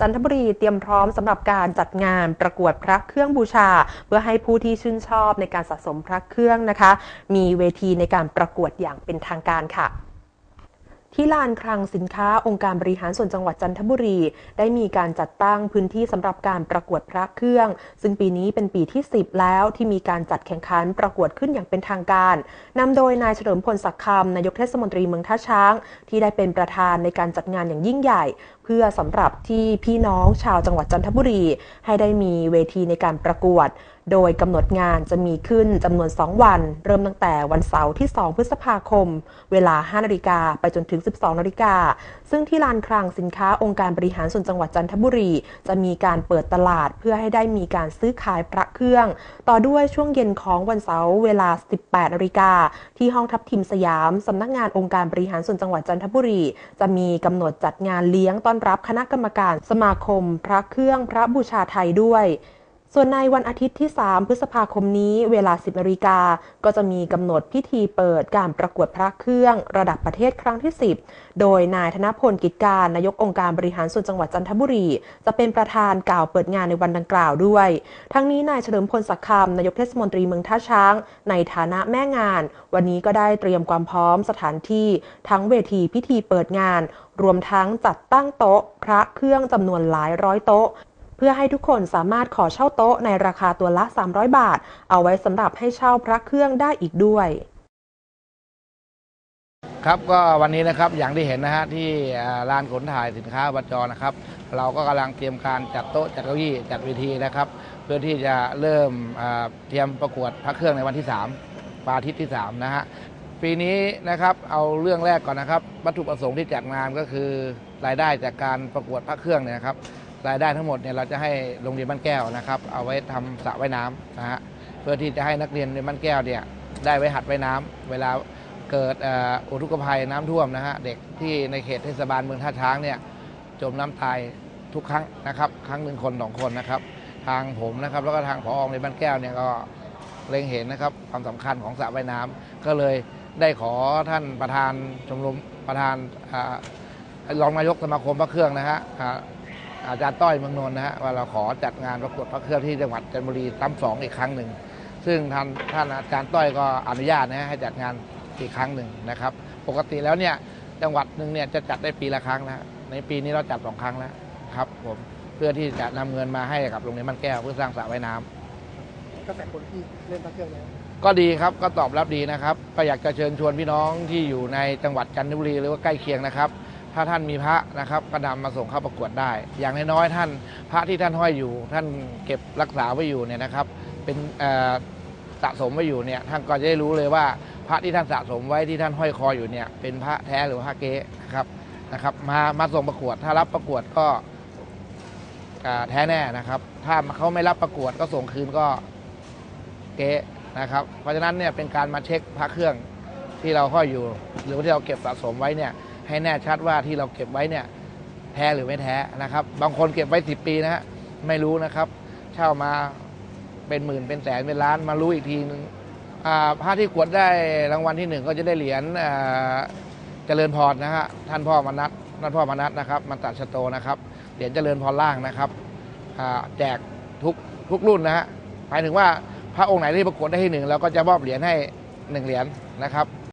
จันทบุรีเตรียมพร้อมสำหรับการจัดงานประกวดพระเครื่องบูชา เพื่อให้ผู้ที่ชื่นชอบในการสะสมพระเครื่องนะคะ มีเวทีในการประกวดอย่างเป็นทางการค่ะที่ลานคลังสินค้าองค์การบริหารส่วนจังหวัดจันทบุรี ได้มีการจัดตั้งพื้นที่สำหรับการประกวดพระเครื่อง ซึ่งปีนี้เป็นปีที่ 10 แล้วที่มีการจัดแข่งขันประกวดขึ้นอย่างเป็นทางการนำโดยนายเฉลิมพลศักดิ์คำนายกเทศมนตรีเมืองท่าช้าง ที่ได้เป็นประธานในการจัดงานอย่างยิ่งใหญ่เพื่อสำหรับที่พี่น้องชาวจังหวัดจันทบุรี ให้ได้มีเวทีในการประกวด โดยกำหนดงานจะมีขึ้นจำนวน 2 วัน เริ่มตั้งแต่วันเสาร์ที่ 2 พฤษภาคม เวลา 5 นาฬิกาไปจนถึง 12 นาฬิกา ซึ่งที่ลานคลังสินค้าองค์การบริหารส่วนจังหวัดจันทบุรี จะมีการเปิดตลาดเพื่อให้ได้มีการซื้อขายพระเครื่อง ต่อด้วยช่วงเย็นของวันเสาร์เวลา 18 นาฬิกาที่ห้องทับทิมสยามสำนักงานองค์การบริหารส่วนจังหวัดจันทบุรี จะมีกำหนดจัดงานเลี้ยงต้อนรับคณะกรรมการสมาคม พระเครื่องพระบูชาไทยด้วย ส่วนในวันอาทิตย์ที่ 3 พฤษภาคมนี้เวลา 10นาฬิกา ก็จะมีกำหนดพิธีเปิดการประกวดพระเครื่องระดับประเทศครั้งที่ 10 โดยนายธนพลกิจการนายกองค์การบริหารส่วนจังหวัดจันทบุรี จะเป็นประธานกล่าวเปิดงานในวันดังกล่าวด้วย ทั้งนี้นายเฉลิมพลศักดิ์คำนายกเทศมนตรีเมืองท่าช้าง ในฐานะแม่งาน วันนี้ก็ได้เตรียมความพร้อมสถานที่ ทั้งเวทีพิธีเปิดงาน รวมทั้งจัดตั้งโต๊ะ พระเครื่องจำนวนหลายร้อยโต๊ะ เพื่อให้ทุกคนสามารถขอเช่าโต๊ะในราคาตัวละ 300 บาท เอาไว้สำหรับให้เช่าพระเครื่องได้อีกด้วย ครับก็วันนี้นะครับอย่างที่เห็นนะฮะที่ลานขนถ่ายสินค้าวัจรนะครับ เราก็กำลังเตรียมการจัดโต๊ะจัดเก้าอี้จัดเวทีนะครับ เพื่อที่จะเริ่มเตรียมประกวดพระเครื่องในวันที่3วันอาทิตย์ที่3นะฮะปีนี้นะครับเอาเรื่องแรกก่อนนะครับวัตถุประสงค์ที่จัดงานก็คือรายได้จากการประกวดพระเครื่องเนี่ยนะครับ รายได้ทั้งหมดเนี่ยเราจะให้โรงเรียนบ้านแก้วนะครับ เอาไว้ทำสระว่ายน้ำนะฮะเพื่อที่จะให้นักเรียนในบ้านแก้วเนี่ยได้ไว้หัดว่ายน้ำเวลาเกิดอ,อุทกภัยน้ำท่วมนะฮะเด็กที่ในเขตเทศบาลเมืองท่าช้างเนี่ยจมน้ำตายทุกครั้งนะครับ ครั้งหนึ่งคนสองคนนะครับ ทางผมนะครับแล้วก็ทางผอในบ้านแก้วเนี่ยก็เล็งเห็นนะครับความสำคัญของสระว่ายน้ำก็เลยได้ขอท่านประธานชมรมประธานอรองนายกสมาคมพระเครื่องนะฮะ อ่าอาจารย์ต้อยเมืองนนท์นะฮะว่าเราขอจัดงานประกวดพระเครื่องที่จังหวัดจันทบุรีซ้ำสองอีกครั้งหนึ่งซึ่งท่านท่านอาจารย์ต้อยก็อนุญาตนะฮะให้จัดงานอีกครั้งหนึ่งนะครับ ปกติแล้วเนี่ยจังหวัดหนึ่งเนี่ยจะจัดได้ปีละครั้งนะในปีนี้เราจัดสองครั้งแล้วครับผมเพื่อที่จะนำเงินมาให้กับโรงเรียนบ้านแก้วเพื่อสร้างสระว่ายน้ำกระแสคนที่เล่นพระเครื่องแล้วก็ดีครับก็ตอบรับดีนะครับ ก็อยากจะเชิญชวนพี่น้องที่อยู่ในจังหวัดจันทบุรีหรือว่าใกล้เคียงนะครับ ถ้าท่านมีพระนะครับก็นำมาส่งเข้าประกวดได้ อย่างน้อยๆท่านพระที่ท่านห้อยอยู่ ท่านเก็บรักษาไว้อยู่เนี่ยนะครับ เป็นสะสมไว้อยู่เนี่ยท่านก็จะได้รู้เลยว่า พระที่ท่านสะสมไว้ที่ท่านห้อยคออยู่เนี่ยเป็นพระแท้หรือพระเก๊นะครับนะครับมามาส่งประกวดถ้ารับประกวดก็แท้แน่นะครับ ถ้าเขาไม่รับประกวดก็ส่งคืนก็เก๊นะครับ เพราะฉะนั้นเนี่ยเป็นการมาเช็คพระเครื่องที่เราห้อยอยู่ หรือว่าที่เราเก็บสะสมไว้เนี่ย ให้แน่ชัดว่าที่เราเก็บไว้เนี่ยแท้หรือไม่แท้นะครับ บางคนเก็บไว้ 10 ปีนะฮะไม่รู้นะครับ เช่ามาเป็นหมื่นเป็นแสนเป็นล้านมารู้อีกทีนึงอ่าที่กวดได้รางวัลที่หนึ่งก็จะได้เหรียญเจริญพรนะฮะท่านพ่อมนัทท่านพ่อมนัทนะครับมันตัดชโตนะครับเหรียญเจริญพรล่างนะครับแจกทุกทุกรุ่นนะฮะหมายถึงว่าพระองค์ไหนที่ประกวดได้ที่หนึ่งเราก็จะมอบเหรียญให้หนึ่งเหรียญนะครับ